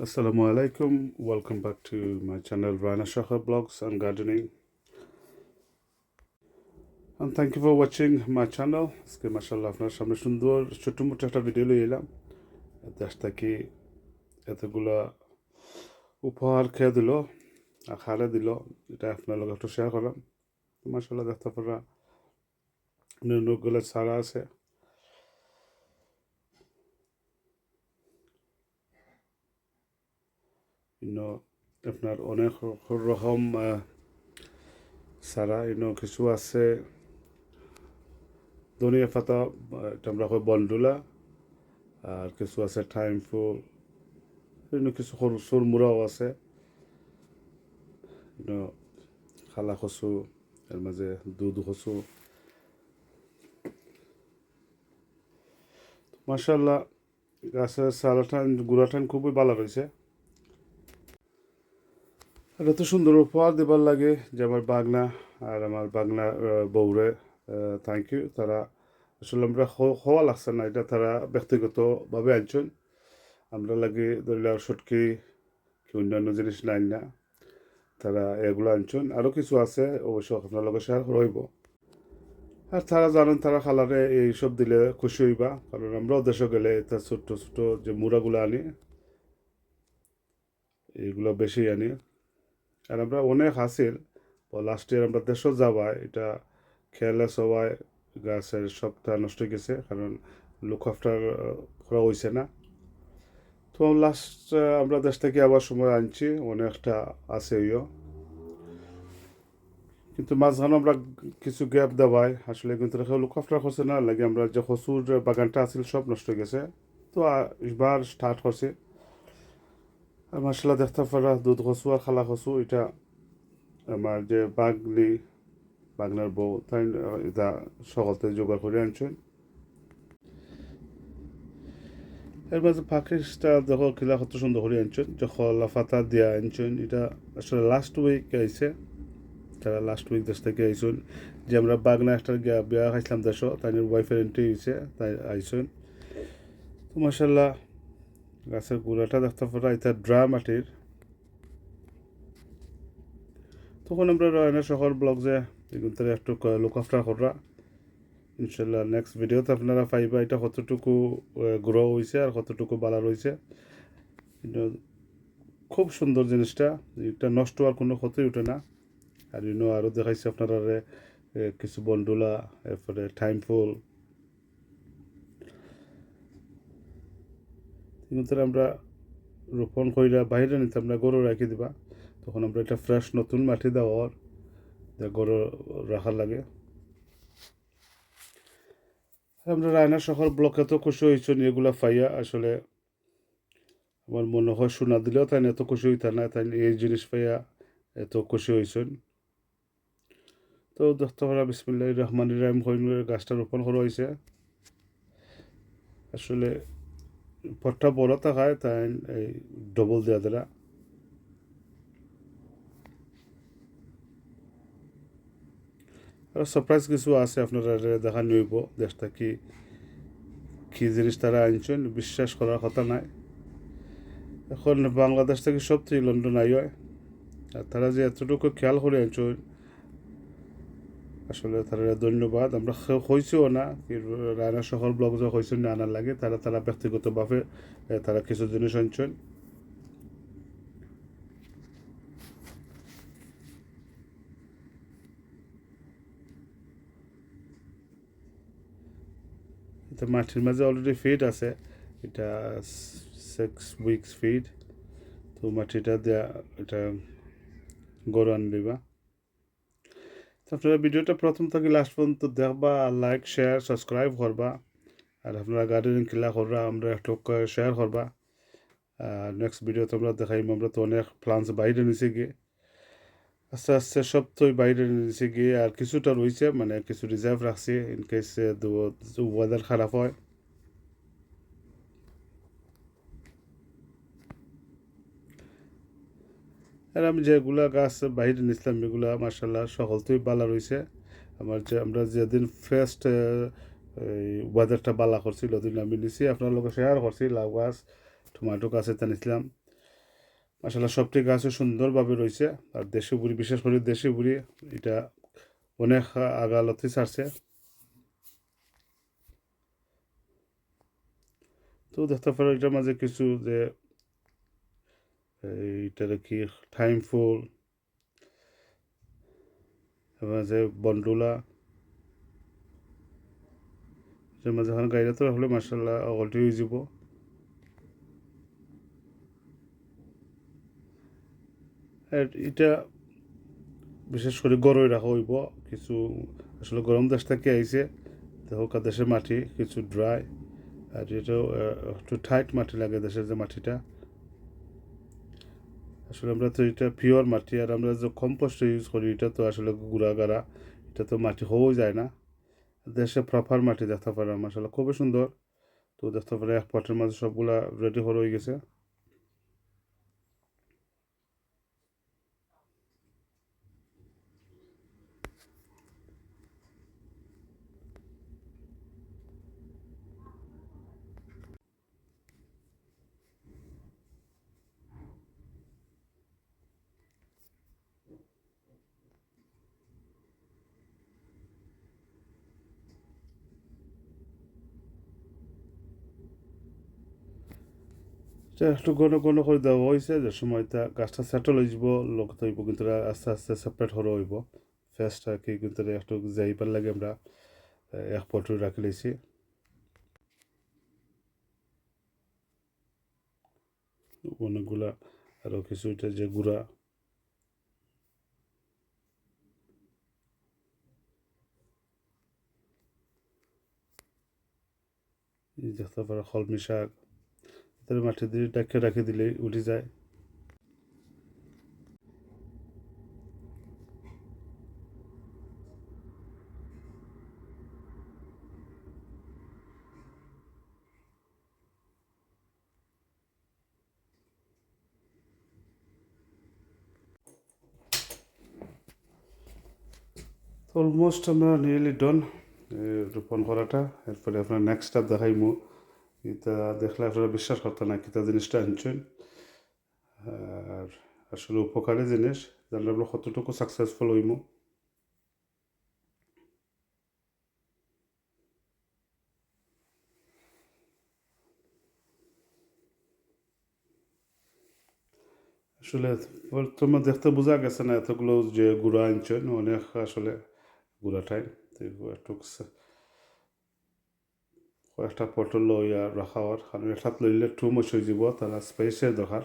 Assalamu alaikum. Welcome back to my channel Rana Shahar Blogs and Gardening. And thank you for watching my channel. আজকে মাসাল্লাহ আপনার সামনে সুন্দর ছোট্ট মোটো একটা ভিডিও লই এলাম দেশটা কি এতগুলা উপহার খেয়ে দিল আর খালে দিল এটা আপনার লগে একটু শেয়ার করলাম মাসাল্লাহ দেখতে পারা অনেকগুলো সারা আছে ইনো আপনার অনেক রকম সারা ইনো কিছু আছে। ধনিয়া পাতা আমরা কই বন্ডুলা, আর কিছু আছে টাইম ফুল কিছু সৰু চুৰমুৰাও আছে। ইনো খালা কচু এর মাঝে দুধ কচু মার্শাল্লাহ গাছের সালাটান গুড়াটান খুবই ভালো হয়েছে আর এত সুন্দর উপহার দেবার লাগে যে আমার বাগনা আর আমার বাগনা বউরে থ্যাংক ইউ তারা আসলে আমরা হওয়া লাগছে না, এটা তারা ব্যক্তিগতভাবে আনছেন। আমরা লাগে ধরলে সটকি কি অন্যান্য জিনিস নাই না, তারা এগুলো আনছেন। আরও কিছু আছে, অবশ্য আপনার লগে শেয়ার রইব। আর তারা জানেন তারা খালারে এইসব দিলে খুশি হইবা, কারণ আমরাও দেশে গেলে এটা ছোট্ট ছোট্ট যে মুড়াগুলো আনি এইগুলো বেশি আনি। আর আমরা অনেক হাসিল। লাস্ট ইয়ার আমরা দেশও যাবাই এটা খেয়ালে সবাই গাছের সবটা নষ্ট হয়ে গেছে, কারণ লুক আফটার করা হয়েছে না। তো লাস্ট আমরা দেশ থেকে আবার সময় আনছি, অনেকটা আছে ইয়ে কিন্তু মাঝখানে আমরা কিছু গ্যাপ দেওয়াই আসলে কিন্তু লুক আফটার করছে না, লাগে আমরা যে কচুর বাগানটা আছিল সব নষ্ট হয়ে গেছে। তো এবার স্টার্ট করছে। আর মাসাল্লাহ দেখতে পারা, দুধ আর খালা কচু এটা আমার যে বাগলি বাগনার বউ, তাই এটা সকলতে জোগাড় করে আনছেন। এর মাঝে পাকিস্তান দেখো কিলা কত সুন্দর করে আনছেন। যখন লাফাতা দিয়া আনছেন, এটা আসলে লাস্ট উইক আইছে। তারা লাস্ট উইক দেশ থেকে আইসুন যে আমরা বাগনা একটা বিয়া খাইছিলাম দেশ তাই ওয়াইফের এন্ট্রি হয়েছে তাই আইসুন তো মাসাল্লাহ গাছের গুঁড়াটা দেখতে পারা, এটা ড্রা মাটির। তখন আমরা রয়না শহর ব্লগ যে এগুলো তারা একটু আফটার করা ইনশাল্লাহ নেক্সট ভিডিওতে আপনারা পাইবা এটা কতটুকু গ্রো হয়েছে আর কতটুকু বালা রয়েছে খুব সুন্দর জিনিসটা, এটা নষ্ট আর কোনো ক্ষতি উঠে না। আর ইনো আরও দেখাইছে আপনারা কিছু বন্ডুলা, এরপরে টাইম ফুল কিন্তু আমরা রোপণ কইরা বাইরে নিতে আমরা গরু রাখি দিবা। তখন আমরা এটা ফ্রেশ নতুন মাটি দেওয়ার গরু রাখার লাগে। আমরা রায়না শহর ব্লকে তো খুশি হয়েছেন এগুলা পাইয়া। আসলে আমার মনে হয় শোনা দিলেও তাই এত খুশি হইতা না, তাই এই জিনিস পাইয়া এত খুশি হয়েছেন তো দেখতে পারা বিসমিল্লাহ রহমান রাহিম হইন গাছটা রোপণ করা হয়েছে। আসলে পটটা বড় থাকায় তাই এই ডবল দেওয়া দিলা আর সারপ্রাইজ কিছু আছে আপনারা দেখা নিব, দেশটা কি কি জিনিস তারা আনছেন, বিশ্বাস করার কথা নাই। এখন বাংলাদেশ থেকে সব থেকে লন্ডন আই হয় আর তারা যে এতটুকু খেয়াল করে আনছেন আসলে তারা ধন্যবাদ। আমরা হয়েছেও না রায়না শহর ব্লগ যে হয়েছেন না আনার লাগে, তারা তারা ব্যক্তিগতভাবে তারা কিছু জিনিস আনছেন। এটা মাটির মাঝে অলরেডি ফিড আছে, এটা সিক্স উইকস ফিড তো মাটিটা দেয়া, এটা গরু আন দিবা তো আপনারা ভিডিওটা প্রথম থেকে লাস্ট পর্যন্ত দেখবা লাইক শেয়ার সাবস্ক্রাইব করবা। আর আপনারা গার্ডেনিং খেলা করবা, আমরা একটু শেয়ার করবা। আর নেক্সট ভিডিও তোমরা দেখাইম, আমরা তো অনেক প্লান্টস বাইরে নিচে গিয়ে। আস্তে আস্তে সব তো বাইরে নিচে গিয়ে, আর কিছুটা রয়েছে মানে কিছু রিজার্ভ রাখছি ইন কেস ওয়েদার খারাপ হয়। আর আমি যেগুলা গাছ বাইরে নিছিলাম, এগুলা মার্শাল্লাহ সকলতেই বালা রয়েছে আমার যে আমরা যেদিন ফার্স্ট এই ওয়েদারটা বালা করছিল ওদিন আমি নিছি। আপনার লোক শেয়ার করছি, লাউ গাছ টমেটো গাছ এটা নিছিলাম। মাসাল্লাহ সবটি গাছও সুন্দরভাবে রয়েছে আর দেশি বুড়ি, বিশেষ করে দেশি বুড়ি, এটা অনেক আগালতে ছাড়ছে। তো দেখতে পারো এটার মাঝে কিছু যে এইটার কি টাইম ফুল মাঝে বন্ডুলা এটার মাঝে এখন গাড়িটা তো হলে মার্শাল্লাহ অলটি হয়ে যাব। এটা বিশেষ করে গরমে রাখা হইব কিছু আসলে গরম দেশ থেকে আইছে দেখো দেশের মাটি কিছু ড্রাই আর আহ, একটু টাইট মাটি লাগে দেশের যে মাটিটা। আসলে আমরা তো এটা পিওর মাটি, আর আমরা যে কম্পোস্ট ইউজ করি, এটা তো আসলে গুঁড়া গাড়া এটা তো মাটি হয়েও যায় না। দেশে প্রপার মাটি দেখতে পারলাম আসলে খুবই সুন্দর। তো দেখতে পারে এক পটের মাঝে সবগুলা রেডি হয়ে গেছে। একটু ঘন ঘন করে দেওয়া হয়েছে, যে সময়টা গাছটা সেটেল হয়ে যাব, লোক হইব কিন্তু আস্তে আস্তে সেপারেট হরে হইব। ফেসটা কি কিন্তু একটু যাইবার লাগে আমরা এক পটু রাখি লইছি অনেকগুলা আরও কিছু এটা যে গুঁড়া। দেখতে পারো কলমি শাক। তার মাটি দিয়ে ডাকে রাখি দিলেই উঠে যায়। অলমোস্ট আমরা নিয়েলি ডন রোপণ করাটা। এরপরে আপনার নেক্সট স্টেপ দেখাইমু এটা দেখলে আপনারা বিশ্বাস করতে না কিতা জিনিসটা আনছেন আর আসলে উপকারী জিনিস জানলে আমরা কতটুকু সাকসেসফুল হইমু আসলে তোমার দেখতে বোঝা গেছে না এতগুলো যে গুঁড়া আনছেন অনেক আসলে গুঁড়াটাই তো একটু কয়েকটা পটল লইয়া রাখা হওয়ার কারণ এটাত লইলে টু মাছ হয়ে যাব তারা স্পেসের দরকার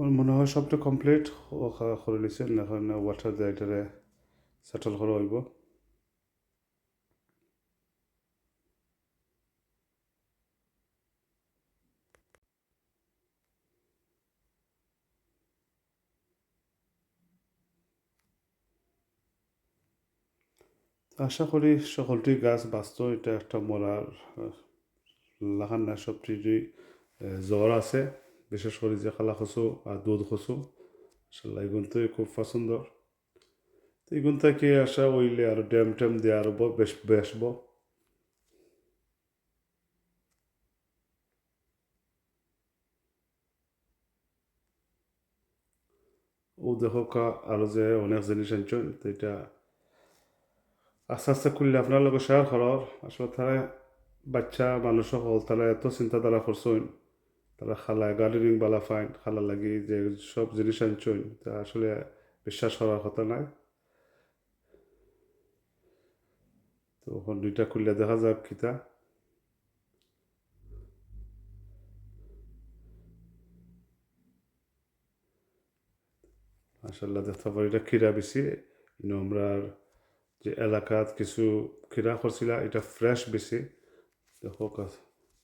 আমার মনে হয় সবটা কমপ্লিট করে লিছেন এখন ওয়াটার দিয়ে এটারে সেটেল হইব। আশা করি সকলটি গাছ বাঁচত, এটা একটা মরার লাগান না সবটি জ্বর আছে। বিশেষ করে যে খালা খসু আর দুধ খসু আসলে এগুলো খুব পছন্দর তো এগুলো থেকে আসা হইলে আর ড্যাম ট্যাম দিয়ে আরও বেশ বেসব? ও দেখো কা আরও যে অনেক জিনিস আনছেন তো এটা আস্তে আস্তে করলে আপনার লগে শেয়ার করার। আসলে তারা বাচ্চা মানুষ হল, তারা এত চিন্তাধারা করছেন তারা খালা, গার্ডেনিং বালা ফাইন, খালা লাগি যে সব জিনিস আনছেন তা আসলে বিশ্বাস করার কথা নাই। তো এখন দুইটা খুললে দেখা যাক কিতা মাসাল্লাহ দেখতে পারি এটা খিরা বেশি। আমরা যে এলাকাত কিছু খিরা করছিলা, এটা ফ্রেশ বেশি। দেখো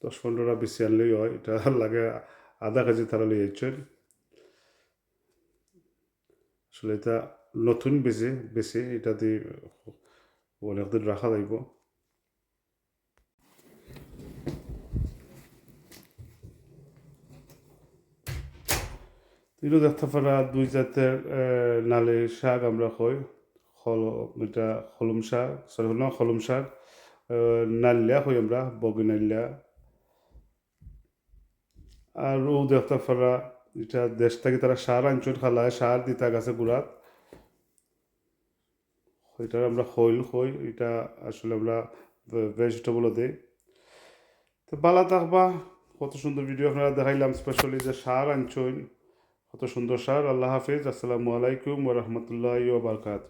দশ পনেরোটা বেশি আনলেই হয়, এটা লাগে আধা কেজি তারা লিয়ে যাচ্ছেন আসলে এটা নতুন বেশি বেশি, এটা দিয়ে অনেকদিন রাখা যাইব। তিনও দেখতে পারা দুই জাতের নালে শাক আমরা কই হল এটা হলম শাক সরি হল হলম শাক নাল্যা কই আমরা, বগি নাল্যা আর ও দেখতে পারা এটা দেশ থেকে তারা সার আনচুন খালায়, সার দিতা গেছে গুড়াত। এটা আমরা হইল হই, এটা আসলে আমরা ভেজিটেবলও দিই। তো বালা থাকবা কত সুন্দর ভিডিও আপনারা দেখাইলাম স্পেশালি যে সার আনছইন কত সুন্দর সার, আল্লাহ হাফিজ, আসসালামু আলাইকুম ওরহমতুল্লাহ বারকাত